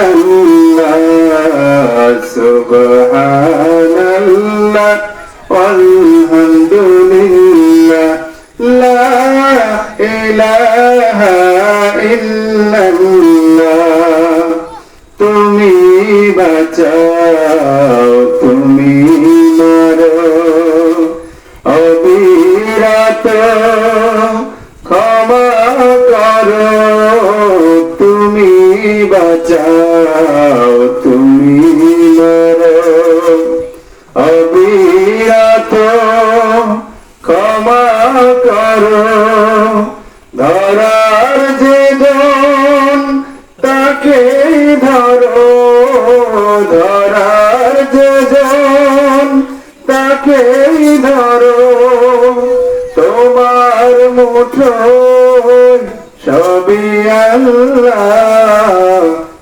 الله سبحان الله والحمد لله لا إله إلا الله তুমি বাঁচাও তুমি মারো অবিরত ক্ষমা করো বাঁচাও তুমি অবিরত ক্ষমা করো। ধরার যে তাকে ধরো। ধরার যে তাকে ধরো। তোমার মুঠো সবই আল্লাহ।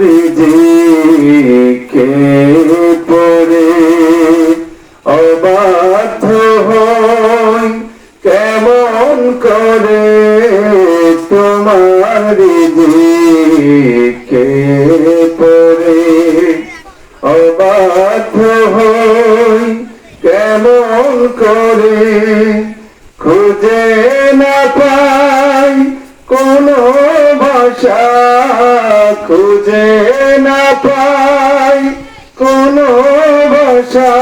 রিজিকে পড়ে। অবাধ্য হই কেমন করে তোমার রিজিকে পড়ে। অবাধ্য হই কেমন করে খুঁজে না পাই কোনো ভাষা। খুঁজে না পাই কোনো ভাষা।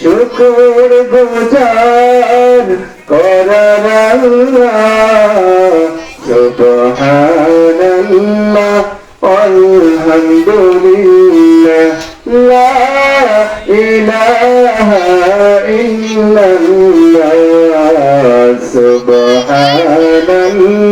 শুকর বোঝার করার আলহামদুলিল্লাহ লা ইলাহা ইল্লাল্লাহ সুবহানাল্লাহ।